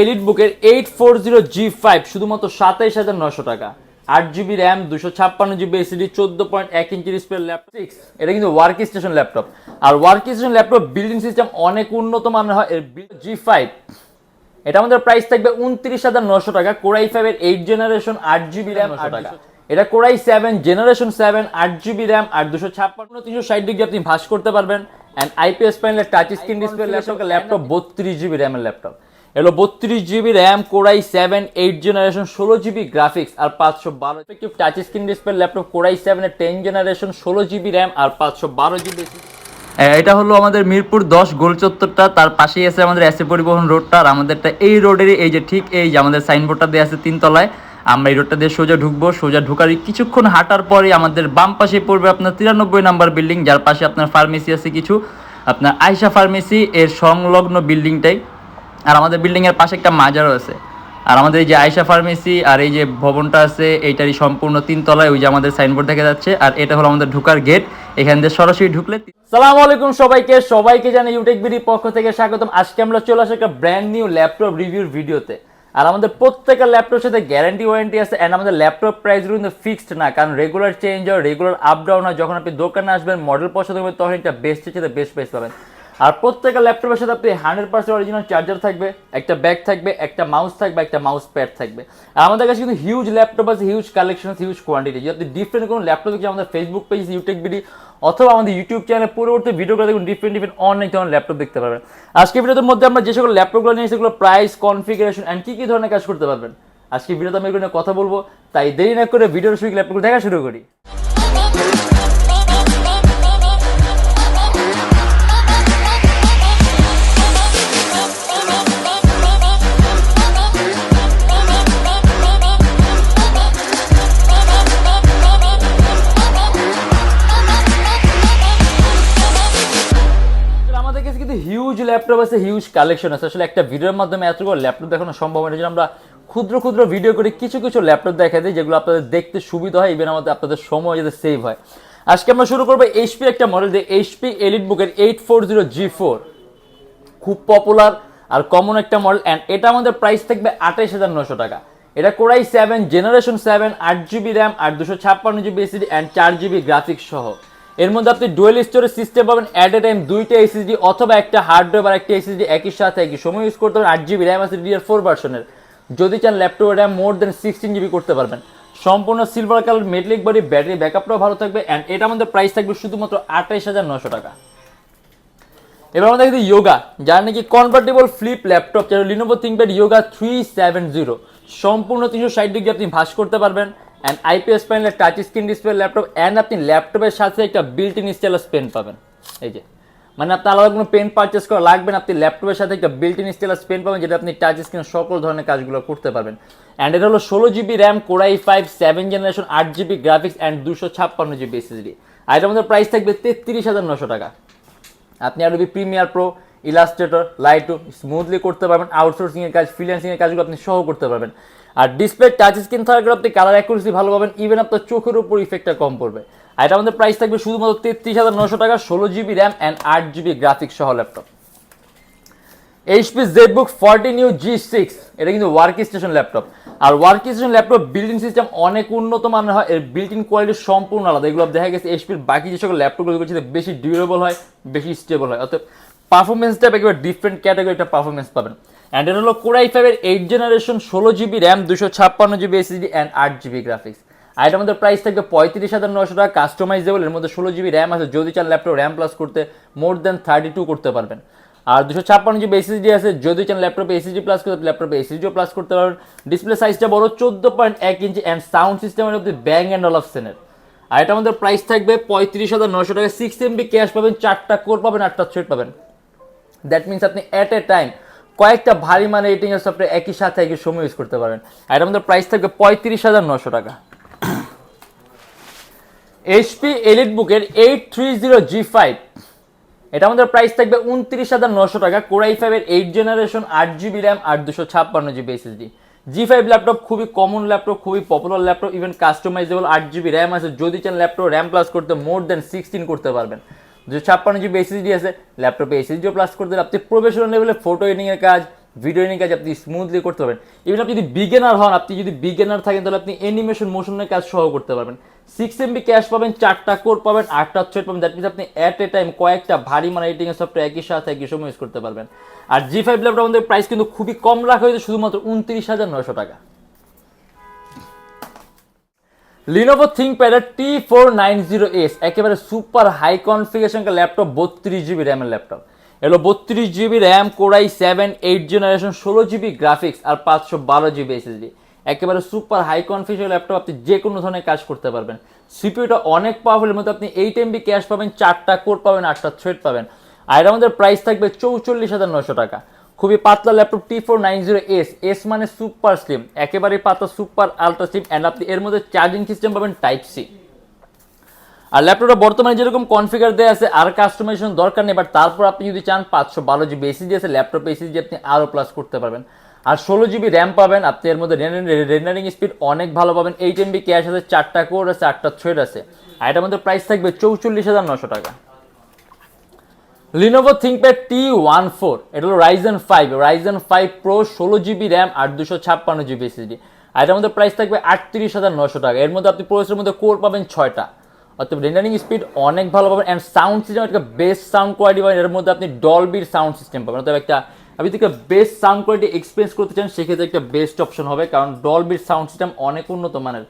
Elite বুকের eight four zero G five শুধুমাত্র সাতাইশ হাজার নশো টাকা। আট জিবি র্যাম দুশো ছাপ্পান্ন জিবি এসিডি চোদ্দ পয়েন্ট এক ইঞ্চি ডিসপ্লে ল্যাপটপ সিক্স এটা কিন্তু ওয়ার্ক স্টেশন ল্যাপটপ আর work station laptop building system অনেক উন্নত মানের হয় এর জি ফাইভ এটা আমাদের প্রাইস থাকবে উনত্রিশ হাজার নশো টাকা কোরাই ফাইভের এইট জেনারেশন আট জিবি র্যাম নশো টাকা। এটা core i seven generation seven আট জিবি র্যাম আর দুশো ছাপ্পান্ন তিনশো ষাট ডিগ্রি আপনি ভাস করতে পারবেন। অ্যান্ড আইপিএস প্যানেলের touch screen display laptop laptop বত্রিশ জিবি র্যামের ল্যাপটপ এলো বত্রিশ GB RAM, core i seven, eight generation, ষোলো জিবি গ্রাফিক্স আর পাঁচশো বারো touch screen display laptop core i সেভেনের টেন জেনারেশন, ষোলো জিবি র্যাম আর পাঁচশো বারো জিবি এটা হলো আমাদের মিরপুর দশ গোল চত্বরটা, তার পাশেই আছে আমাদের এসে পরিবহন রোডটা, আর আমাদেরটা এই রোডেরই এই যে ঠিক এই যে আমাদের সাইনবোর্ডটা দেওয়া আছে তিনতলায়। আমরা এই রোডটা দিয়ে সোজা ঢুকবো, সোজা ঢুকার কিছুক্ষণ হাঁটার পরে আমাদের বাম পাশে পড়বে আপনার তিরানব্বই নাম্বার বিল্ডিং যার পাশে আপনার ফার্মেসি আছে কিছু। আপনার আয়সা ফার্মেসি এর সংলগ্ন বিল্ডিংটাই আর আমাদের বিল্ডিং এর পাশে একটা মাজারও আছে। আর আমাদের এই যে আয়সা ফার্মেসি আর এই যে ভবনটা আছে, এইটারই সম্পূর্ণ তিনতলায় ওই যে আমাদের সাইনবোর্ড দেখা যাচ্ছে। আর এটা হলো আমাদের ঢুকার গেট এখান দিয়ে সরাসরি ঢুকলে সালাম আলাইকুম সবাইকে। সবাইকে জানাই ইউটেক বিডির পক্ষ থেকে স্বাগতম। আজকে আমরা চলে আসি একটা ব্র্যান্ড নিউ ল্যাপটপ রিভিউর ভিডিওতে আর আমাদের প্রত্যেকটা ল্যাপটপের সাথে গ্যারান্টি ওয়ারেন্টি আছে অ্যান্ড আমাদের ল্যাপটপ প্রাইসগুলো কিন্তু ফিক্সড না। কারণ রেগুলার চেঞ্জ হয় রেগুলার আপ ডাউন হয়। যখন আপনি দোকানে আসবেন মডেল পছন্দ করবেন তখন এটা বেস্টের সাথে বেস্ট প্রাইস পাবেন। আর প্রত্যেকটা ল্যাপটপের সাথে আপনি হান্ড্রেড পার্সেন্ট অরিজিনাল চার্জার থাকবে, একটা ব্যাগ থাকবে, একটা মাউস থাকবে, একটা মাউস প্যাড থাকবে। আর আমাদের কাছে কিন্তু হিউজ ল্যাপটপ আছে হিউজ কালেকশন হিউজ কোয়ান্টিটি যদি ডিফারেন্ট কোনো ল্যাপটপ দেখি আমাদের ফেসবুক পেজ ইউটিউব বিডি অথবা আমাদের ইউটিউব চ্যানেলে পরবর্তী ভিডিওগুলো দেখুন ডিফারেন্ট ডিফারেন্ট অনেক ধরনের ল্যাপটপ দেখতে পারবেন। আজকে ভিডিওর মধ্যে আমরা যে সকল ল্যাপটপগুলো নিয়ে সেগুলো প্রাইস কনফিগারেশন অ্যান্ড কী কী ধরনের কাজ করতে পারবেন, আজকে ভিডিওতে আমি এগুলো কথা বলব। তাই দেরি না করে ভিডিওর সঙ্গে ল্যাপটপগুলো দেখা শুরু করি। ল্যাপটপ আছে হিউজ কালেকশন আছে। আসলে একটা ভিডিওর মাধ্যমে এতগুলো ল্যাপটপ দেখানো সম্ভব হয় আমরা ক্ষুদ্র ক্ষুদ্র ভিডিও করে কিছু কিছু ল্যাপটপ দেখা দিই, যেগুলো আপনাদের দেখতে সুবিধা হয় ইভেন আমাদের, আপনাদের সময় যাতে সেভ হয়। আজকে আমরা শুরু করব এইচপি একটা মডেল দিয়ে এইচপি এলিট বুকের eight four zero G four খুব পপুলার আর কমন একটা মডেল অ্যান্ড এটা আমাদের প্রাইস থাকবে আঠাইশ হাজার নশো টাকা। এটা core i seven generation seven আট জিবি র্যাম আর দুশো ছাপ্পান্ন জিবি এসিডি অ্যান্ড চার জিবি গ্রাফিক্স সহ। এর মধ্যে আপনি ডুয়েল স্টোরেজ সিস্টেম পাবেন অ্যাট এ টাইম দুইটা এসএসডি অথবা একটা হার্ডওয়্যার আর একটা এসএসডি একই সাথে একই সময় ইউজ করতে পারেন আট জিবি র্যাম আছে ডিআর ফোর ভার্সনের যদি চান ল্যাপটপের RAM more then sixteen GB করতে পারবেন। সম্পূর্ণ silver colour metallic body battery ব্যাকআপটাও ভালো থাকবে অ্যান্ড এটা আমাদের প্রাইস থাকবে শুধুমাত্র আঠাইশ হাজার নশো টাকা। এবার আমাদের কিন্তু ইয়োগা যার নাকি কনভার্টেবল ফ্লিপ ল্যাপটপ যেটা Lenovo ThinkPad Yoga three seven zero সম্পূর্ণ তিনশো ষাট ডিগ্রি আপনি ভাস করতে পারবেন। অ্যান্ড আইপিএস প্যানেলের touch screen display laptop and আপনি ল্যাপটপের সাথে একটা বিল্ট ইন স্টাইলাস পেন পাবেন। এই যে। মানে আপনার আলাদা কোনো পেন পারচেস করা লাগবে না, আপনি ল্যাপটপের সাথে একটা বিল্ট ইন স্টাইলাস পেন পাবেন, যেটা আপনি টাচ স্ক্রিন সকল ধরনের কাজগুলো করতে পারবেন। অ্যান্ড এটা হলো ষোলো GB RAM core i five seven generation আট জিবি গ্রাফিক্স অ্যান্ড দুশো ছাপ্পান্ন জিবি এসএসডি আর এটার মধ্যে প্রাইস থাকবে তেত্রিশ হাজার নশো টাকা। আপনি আরবি প্রিমিয়ার প্রো ইলাস্ট্রেটর লাইটও স্মুথলি করতে পারবেন। আউটসোর্সিং এর কাজ ফ্রিল্যান্সিং এর কাজগুলো আপনি সহ করতে পারবেন। আর ডিসপ্লে টাচ স্ক্রিন থাকলে আপনি কালার অ্যাকুরেসি ভালো পাবেন ইভেন আপনার চোখের উপর ইফেক্টটা কম পড়বে। আর এটা আমাদের প্রাইস থাকবে শুধুমাত্র তেত্রিশ হাজার নশো টাকা, ষোলো জিবি র্যাম অ্যান্ড আট জিবি গ্রাফিক্স সহ laptop HP ZBook forty new G six এটা কিন্তু ওয়ার্ক স্টেশন ল্যাপটপ আর work station laptop building system অনেক উন্নত মানের হয়, এর বিল্ট কোয়ালিটি সম্পূর্ণ আলাদা। এগুলো দেখা গেছে এইচপির বাকি যে সকল ল্যাপটপগুলো বেশি ডিউরেবল হয়, বেশি স্টেবল হয়। অর্থাৎ পারফরমেন্সটা একেবারে ডিফারেন্ট ক্যাটাগরি একটা পারফরমেন্স পাবেন। অ্যান্ড এটা হলো কোরাই ফাইভের এইট জেনারেশন ষোলো জিবি র্যাম দুশো ছাপ্পান্ন জিবি এসএসডি অ্যান্ড আট জিবি গ্রাফিক্স আর এটার মধ্যে প্রাইস থাকবে পঁয়ত্রিশ হাজার নশো টাকা কাস্টমাইজেবল এর মধ্যে ষোলো জিবি র্যাম আছে, যদি চান ল্যাপটপ র্যাম প্লাস করতে মোর দেন থার্টি টু করতে পারবেন। আর দুশো ছাপ্পান্ন জিবি এসএসডি আছে, যদি চান ল্যাপটপে এসএসডি প্লাস করতে ল্যাপটপে এসএসডিও প্লাস করতে পারবেন। ডিসপ্লে সাইজটা বড়, চোদ্দ পয়েন্ট এক ইঞ্চি অ্যান্ড সাউন্ড সিস্টেমের মধ্যে ব্যাং অ্যান্ড অল অপশনের আর এটা আমাদের প্রাইস থাকবে পঁয়ত্রিশ হাজার নশো টাকা সিক্স এমবি ক্যাশ পাবেন, চারটা কোর পাবেন, আটটা থ্রেড পাবেন। দ্যাট মিনস আপনি অ্যাট এ টাইম কয়েকটা ভারী মানে এডিটিং এর সফটওয়্যার একই সাথে একই সময় ইউজ করতে পারবেন। আর এটার মধ্যে প্রাইস থাকবে পঁয়ত্রিশ হাজার নশো টাকা। এইচপি এলিট বুকের eight three zero G five এটা আমাদের প্রাইস থাকবে উনত্রিশ হাজার নশো টাকা। কোরাই ফাইভের এইট জেনারেশন আট জিবি র্যাম আর দুশো ছাপ্পান্ন GB SSD G five laptop খুবই কমন ল্যাপটপ খুবই পপুলার ল্যাপটপ ইভেন কাস্টমাইজেবল আট জিবি র্যাম আছে। যদি চান ল্যাপটপ র্যাম প্লাস করতে মোর দেন সিক্সটিন করতে পারবেন। দুশো ছাপ্পান্ন জিবি এসএসডি আছে ল্যাপটপে এসএসডিও প্লাস করতে হলে আপনি প্রফেশনাল লেভেলে ফটো এডিং এর কাজ ভিডিও এডিটিং কাজ আপনি স্মুথলি করতে পারবেন। ইভেন আপনি যদি বিগেনার হন, আপনি যদি বিগেনার থাকেন, তাহলে আপনি অ্যানিমেশন মোশনের কাজ সহ করতে পারবেন। সিক্স এমবি ক্যাশ পাবেন, চারটা কোর পাবেন, আটটা থ্রেড পাবেন। দ্যাট মিনস আপনি অ্যাট এ টাইম কয়েকটা ভারী মানে এডিটিং সফটওয়্যার একই সাথে, একই সময় ইউজ করতে পারবেন। আর জি ফাইভ ল্যাপটপ আমাদের প্রাইস কিন্তু খুবই কম রাখা হয়েছে, শুধুমাত্র উনত্রিশ হাজার নয়শো টাকা। Lenovo ThinkPad T four nine zero S একেবারে সুপার হাই কনফিগারেশন ল্যাপটপ বত্রিশ জিবি র্যামের ল্যাপটপ এলো বত্রিশ GB RAM core i seven eight generation ষোলো জিবি গ্রাফিক্স আর পাঁচশো বারো জিবি এসএসডি একেবারে সুপার হাই কনফিগারেশন ল্যাপটপ আপনি যে কোনো ধরনের কাজ করতে পারবেন। সিপিউটা অনেক পাওয়ারফুল মধ্যে আপনি এইট এমবি ক্যাশ পাবেন, চারটা কোর পাবেন, আটটা থ্রেড পাবেন। আর আমাদের প্রাইস থাকবে চৌচল্লিশ হাজার নশো টাকা। খুবই পাতলা laptop T four nine zero S S মানে সুপার স্লিম একেবারে পাতলা সুপার আলট্রা স্লিম অ্যান্ড আপনি এর মধ্যে চার্জিং সিস্টেম পাবেন টাইপ সি আর ল্যাপটপটা বর্তমানে যেরকম কনফিগার দেওয়া আছে, আর কাস্টমাইজেশন দরকার নেই বাট তারপর আপনি যদি চান পাঁচশো বারো জিবি এসিজি আছে, ল্যাপটপ এসি এসিজি আপনি আরও প্লাস করতে পারবেন। আর ষোলো জিবি র্যাম পাবেন, আপনি এর মধ্যে রেন্ডারিং স্পিড অনেক ভালো পাবেন এইট এমবি ক্যাশ আছে, চারটা কোর আছে, আটটা থ্রেড আছে। আর এটার মধ্যে প্রাইস থাকবে চৌচল্লিশ হাজার নশো টাকা। Lenovo ThinkPad T one four এটা হলো Ryzen five Ryzen five pro ষোলো জিবি র্যাম আর দুশো ছাপ্পান্ন জিবি এসএসডি আর এটার মধ্যে প্রাইস থাকবে আটত্রিশ হাজার নশো টাকা। এর মধ্যে আপনি প্রসেসের মধ্যে কোর পাবেন ছয়টা। অর্থাৎ রেন্ডারিং স্পিড অনেক ভালো পাবেন অ্যান্ড সাউন্ড সিস্টেম একটা বেস্ট সাউন্ড কোয়ালিটি পাবেন। এর মধ্যে আপনি ডলবির সাউন্ড সিস্টেম পাবেন। অর্থাৎ একটা, আপনি যদি বেস্ট সাউন্ড কোয়ালিটি এক্সপিরিয়েন্স করতে চান, সেক্ষেত্রে একটা বেস্ট অপশন হবে। কারণ ডলবির সাউন্ড সিস্টেম অনেক উন্নত মানের।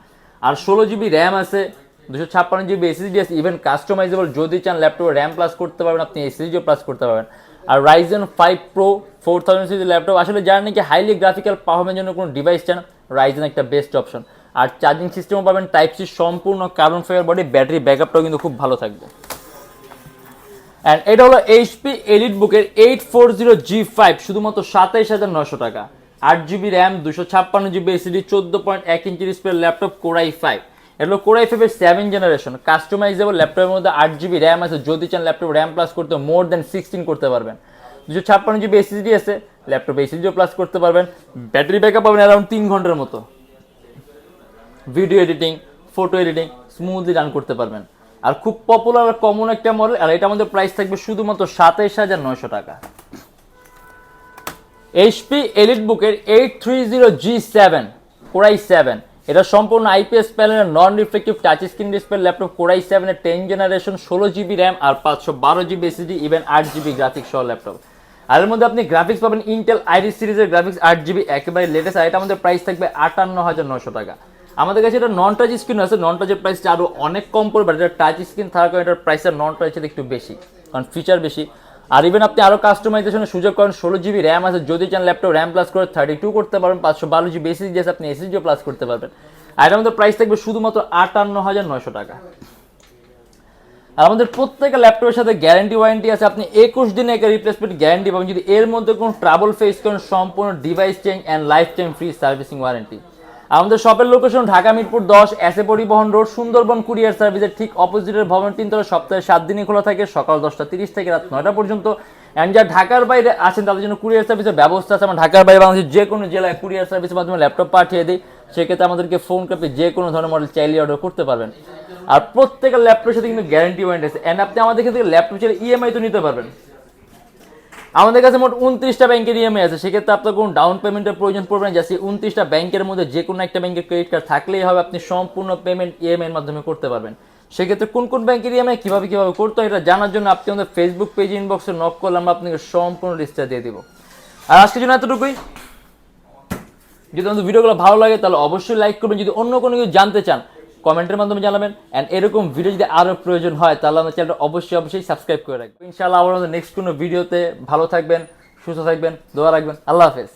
আর ষোলো জিবি র্যাম আছে দুশো ছাপ্পান্ন জিবি এসএসডি আছে ইভেন কাস্টমাইজেবল যদি চান ল্যাপটপে র্যাম প্লাস করতে পারবেন, আপনি এসএসডিও প্লাস করতে পারবেন। আর Ryzen five pro four thousand series laptop আসলে যারা নাকি হাইলি গ্রাফিক্যাল পারফরমেন্সের জন্য কোনো ডিভাইস চান রাইজেন একটা বেস্ট অপশন আর চার্জিং সিস্টেমও পাবেন টাইপ সি সম্পূর্ণ কার্বন ফাইবার বডি ব্যাটারি ব্যাকআপটাও কিন্তু খুব ভালো থাকবে। অ্যান্ড এটা হলো এইচপি এলিট বুকের eight four zero G five শুধুমাত্র সাতাইশ হাজার নশো টাকা। আট জিবি র্যাম দুশো ছাপ্পান্ন জিবি এসিডি চোদ্দ পয়েন্ট এক inch display laptop core i five এটা হলো কোরাই ফাইভের সেভেন জেনারেশন কাস্টমাইজেবল ল্যাপটপের মধ্যে আট জিবি র্যাম আছে, যদি চান ল্যাপটপ র্যাম প্লাস করতে মোর দেন সিক্সটিন করতে পারবেন। দুশো ছাপ্পান্ন জিবি এসিডি আছে ল্যাপটপ এসিডিও প্লাস করতে পারবেন। ব্যাটারি ব্যাকআপ পাবেন অ্যারাউন্ড তিন ঘণ্টার মতো। Video editing photo editing smoothly run করতে পারবেন। আর খুব পপুলার আর কমন একটা মডেল আর এটা আমাদের প্রাইস থাকবে শুধুমাত্র সাতাইশ হাজার নয়শো টাকা। এইচপি এলিট বুকের eight three zero G seven core i seven এটা সম্পূর্ণ আইপিএস প্যানেলের non reflective touch screen display laptop core i সেভেনের টেন জেনারেশন ষোলো জিবি র্যাম আর পাঁচশো বারো জিবি এসিডি ইভেন আট জিবি গ্রাফিক্স সহ ল্যাপটপ আর এর মধ্যে আপনি গ্রাফিক্স পাবেন ইন্টেল আইরিস সিরিজের গ্রাফিক্স আট জিবি একেবারে লেটেস্ট আর এটা আমাদের প্রাইস থাকবে আটান্ন হাজার নশো টাকা। আমাদের কাছে এটা নন টাচ স্ক্রিন আছে নন টাচের প্রাইসটা আরও অনেক কম পড়বে এটা টাচ স্ক্রিন থাকার কারণে এটার প্রাইসটা নন টাচের একটু বেশি, কারণ ফিচার বেশি। আর ইভেন আপনি আরও কাস্টমাইজেশনের সুযোগ করেন ষোলো জিবি র্যাম আছে, যদি চান ল্যাপটপ র্যাম প্লাস করে থার্টি টু করতে পারবেন, পাঁচশো বারো জিবি এসিজি আছে আপনি এসিজিও প্লাস করতে পারবেন। আর এটার মধ্যে প্রাইস থাকবে শুধুমাত্র আটান্ন হাজার নয়শো টাকা। আর আমাদের প্রত্যেকটা ল্যাপটপের সাথে গ্যারান্টি ওয়ারেন্টি আছে, আপনি একুশ দিনে একটা রিপ্লেসমেন্ট গ্যারান্টি পাবেন। যদি এর মধ্যে কোনো ট্রাবল ফেস করেন, সম্পূর্ণ device change and life time free servicing warranty আমাদের শপের লোকেশন ঢাকা মিরপুর দশ, এসে পরিবহন রোড, সুন্দরবন কুরিয়ার সার্ভিসের ঠিক অপোজিটের ভবন তিনতলা। সপ্তাহে সাত দিনই খোলা থাকে, সকাল দশটা তিরিশ থেকে রাত নয়টা পর্যন্ত। অ্যান্ড যারা ঢাকার বাইরে আছেন, তাদের জন্য কুরিয়ার সার্ভিসের ব্যবস্থা আছে। আমরা ঢাকার বাইরে বাংলাদেশের যে কোনো জেলায় কুরিয়ার সার্ভিসের মাধ্যমে ল্যাপটপ পাঠিয়ে দিই। সেক্ষেত্রে আমাদেরকে ফোন করে যে কোনো ধরনের মডেল চাইলে অর্ডার করতে পারবেন। আর প্রত্যেকের ল্যাপটপের সাথে কিন্তু গ্যারান্টি ওয়ারেন্টি আছে। অ্যান্ড আপনি আমাদের থেকে ল্যাপটপ চাইলে ইএমআই তো নিতে পারবেন। আমাদের কাছে মোট উনত্রিশটা ব্যাংকের ইএমআই আছে, সেক্ষেত্রে আপনার কোনো ডাউন পেমেন্টের প্রয়োজন পড়বে না। যাচ্ছে উনত্রিশটা ব্যাংকের মধ্যে যে কোনো একটা ব্যাংকের ক্রেডিট কার্ড থাকলেই হবে, আপনি সম্পূর্ণ পেমেন্ট ইএমআই এর মাধ্যমে করতে পারবেন। সেক্ষেত্রে কোন কোন ব্যাংকের ইএমআই কীভাবে কীভাবে করতে হয়, এটা জানার জন্য আপনি আমাদের ফেসবুক পেজ ইনবক্সে নক করলে আমরা আপনাকে সম্পূর্ণ লিস্টটা দিয়ে দিব। আর আজকের জন্য এতটুকুই। যদি আমাদের ভিডিওগুলো ভালো লাগে, তাহলে অবশ্যই লাইক করবেন। যদি অন্য কোনো কিছু জানতে চান কমেন্টের মাধ্যমে জানাবেন। অ্যান্ড এরকম ভিডিও যদি আরও প্রয়োজন হয়, তাহলে আমাদের চ্যানেলটা অবশ্যই অবশ্যই সাবস্ক্রাইব করে রাখবেন। ইনশাআল্লাহ আবার আমাদের নেক্সট কোনো ভিডিওতে ভালো থাকবেন, সুস্থ থাকবেন, দোয়া রাখবেন। আল্লাহ হাফেজ।